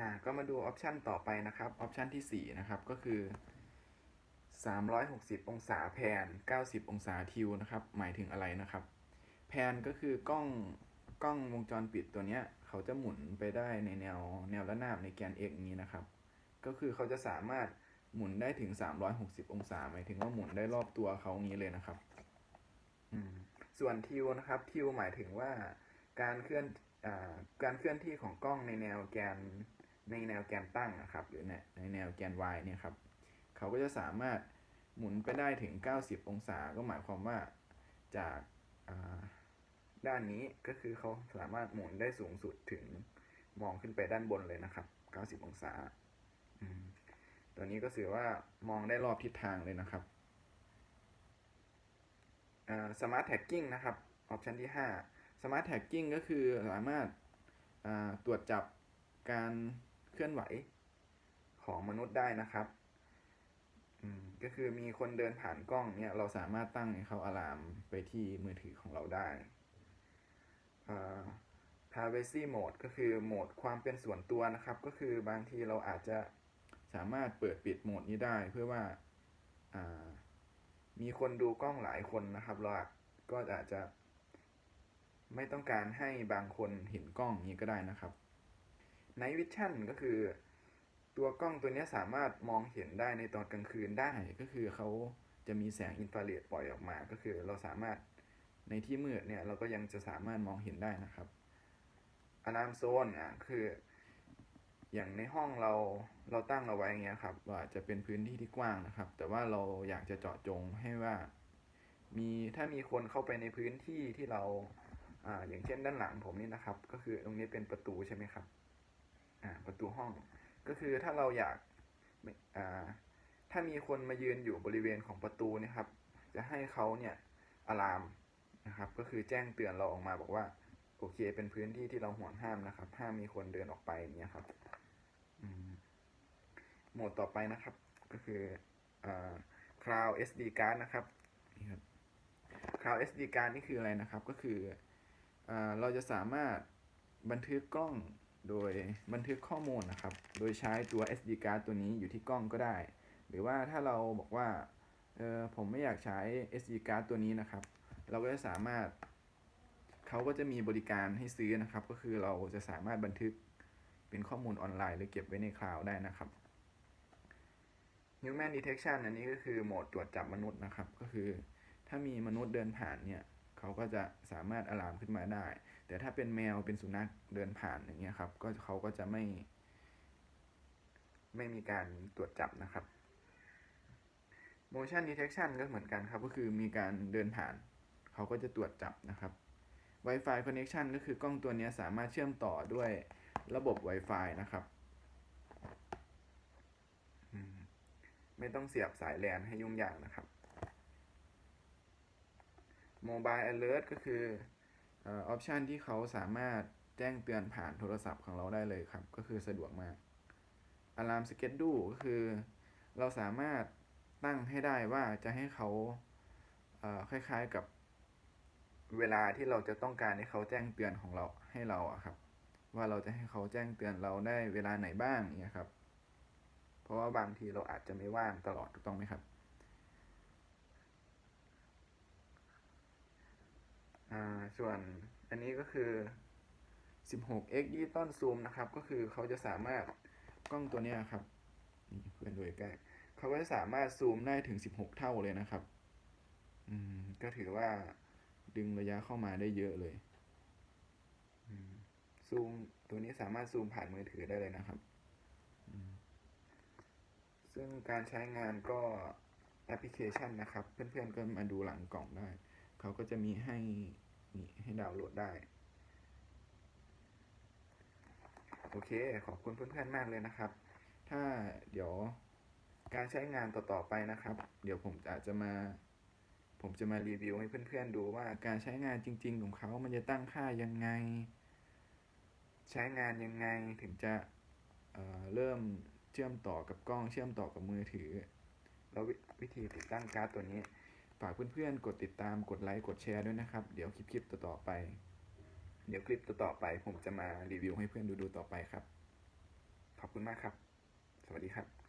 อ่าก็มาดูออปชันต่อไปนะครับออปชันที่ 4 นะครับก็คือ 360 องศาแพน 90 องศาทิวนะครับหมายถึงอะไรนะครับ แพนก็คือกล้องกล้องวงจรปิดตัวเนี้ยเขาจะหมุนไปได้ในแนวแนวระนาบในแกน x นี้นะครับ ก็คือเขาจะสามารถหมุนได้ถึง 360 องศาหมายถึงว่าหมุนได้รอบตัวเขางี้เลยนะครับส่วนทิวนะครับทิวหมายถึงว่าการเคลื่อนอการเคลื่อนที่ของกล้องในแนวแกน ในแนวแกนตั้งนะครับ หรือในแนวแกน y เนี่ยครับเขาก็จะสามารถหมุนไปได้ถึง 90 องศา ก็หมายความว่าจากาด้านนี้ก็คือเขาสามารถหมุนได้สูงสุดถึงมองขึ้นไปด้านบนเลยนะครับ 90 องศา ตัวนี้ก็ถือว่ามองได้รอบทิศทางเลยนะครับสมาร์ทแท็กกิ้งนะครับ ออปชันที่ 5 Smart Tagging ก็คือสามารถาตรวจจับการ ลื่อนไหวของมนุษย์ได้นะครับ อืมก็คือมีคนเดินผ่านกล้องเนี่ย เราสามารถตั้งให้เขาอะลามไปที่มือถือของเราได้อ่า privacy mode ก็คือโหมดความเป็นส่วนตัวนะครับ ก็คือบางทีเราอาจจะสามารถเปิดปิดโหมดนี้ได้ เพื่อว่าอ่า มีคนดูกล้องหลายคนนะครับ เราก็อาจจะ ไม่ต้องการให้บางคนเห็นกล้องนี้ก็ได้นะครับ Night Vision ก็คือตัวกล้องตัวนี้สามารถมองเห็นได้ในตอนกลางคืนได้ ก็คือเขาจะมีแสงอินฟราเรดปล่อยออกมา ก็คือเราสามารถในที่มืดเนี่ยเราก็ยังจะสามารถมองเห็นได้นะครับ Alarm Zone อะคือ อย่างในห้องเราเราตั้งเอาไว้อย่างเงี้ยครับ ว่าจะเป็นพื้นที่ที่กว้างนะครับ แต่ว่าเราอยากจะเจาะจงให้ว่า มีถ้ามีคนเข้าไปในพื้นที่ที่เราอ่าอย่างเช่นด้านหลังผมนี่นะครับ ก็คือตรงนี้เป็นประตูใช่ไหมครับ ประตูห้อง ก็คือถ้าเราอยากถ้ามีคนมายืนอยู่บริเวณของประตูนะครับ จะให้เขาเนี่ยอะลามนะครับ ก็คือแจ้งเตือนเราออกมาบอกว่า โอเค เป็นพื้นที่ที่เราห่วงห้ามนะครับ ห้ามมีคนเดินออกไปอย่างเงี้ยครับโหมดต่อไปนะครับ ก็คืออ่า Cloud SD card นะครับนี่ครับ Cloud SD card นี่คืออะไรนะครับ ก็คืออเราจะสามารถบันทึกกล้อง โดยบันทึกข้อมูลนะครับ โดยใช้ตัว SD card ตัวนี้อยู่ที่กล้องก็ได้ หรือว่าถ้าเราบอกว่าเออผมไม่อยากใช้ SD card ตัวนี้นะครับ เราก็จะสามารถเขาก็จะมีบริการให้ซื้อนะครับ ก็คือเราจะสามารถบันทึกเป็นข้อมูลออนไลน์ หรือเก็บไว้ในคลาวด์ได้นะครับ Human Detection อันนี้ก็คือโหมดตรวจจับมนุษย์นะครับ ก็คือถ้ามีมนุษย์เดินผ่านเนี่ย เขาก็จะสามารถอะลามขึ้นมาได้ แต่ถ้าเป็นแมวเป็นสุนัขเดินผ่านอย่างเงี้ยครับ ก็เขาก็จะไม่ ไม่มีการตรวจจับนะครับ motion detection ก็เหมือนกันครับ ก็คือมีการเดินผ่าน เขาก็จะตรวจจับนะครับ Wi-Fi connection ก็คือกล้องตัวนี้สามารถเชื่อมต่อด้วยระบบ Wi-Fi นะครับ ไม่ต้องเสียบสายแลนให้ยุ่งยากนะครับ Mobile Alert ก็คือออปชันที่เขาสามารถแจ้งเตือนผ่านโทรศัพท์ของเราได้เลยครับ ก็คือสะดวกมาก Alarm Schedule ก็คือ เราสามารถตั้งให้ได้ว่าจะให้เขาคล้ายๆกับเวลาที่เราจะต้องการให้เขาแจ้งเตือนของเราให้เราอะครับ ว่าเราจะให้เขาแจ้งเตือนเราได้เวลาไหนบ้างเนี่ยครับ เพราะว่าบางทีเราอาจจะไม่ว่างตลอดถูกต้องไหมครับ อ่า ส่วนอันนี้ก็คือ 16x digital zoom นะครับ ก็คือเขาจะสามารถกล้องตัวนี้ครับนี่เพื่อนดูใกล้เขาก็จะสามารถซูมได้ถึง 16 เท่าเลยนะครับ อืม ก็ถือว่าดึงระยะเข้ามาได้เยอะเลยซูมตัวนี้สามารถซูมผ่านมือถือได้เลยนะครับ ซึ่งการใช้งานก็แอปพลิเคชันนะครับ เพื่อนๆก็มาดูหลังกล่องได้ เขาก็จะมีให้ นี่ให้ดาวน์โหลดได้ โอเค ขอบคุณเพื่อนๆมากเลยนะครับ ถ้าเดี๋ยวการใช้งานต่อๆไปนะครับ เดี๋ยวผมอาจจะมา ผมจะมารีวิวให้เพื่อนๆดูว่าการใช้งานจริง ๆ ของเขา มันจะตั้งค่ายังไง ใช้งานยังไงถึงจะเเริ่มเชื่อมต่อกับกล้อง เชื่อมต่อกับมือถือ แล้ววิวิธีติดตั้งการ์ดตัวนี้ ฝากเพื่อนๆ กดติดตาม กดไลค์ กดแชร์ด้วยนะครับ เดี๋ยวคลิปๆต่อๆไป เดี๋ยวคลิปต่อๆไป ผมจะมารีวิวให้เพื่อนดูๆต่อไปครับ ขอบคุณมากครับ สวัสดีครับ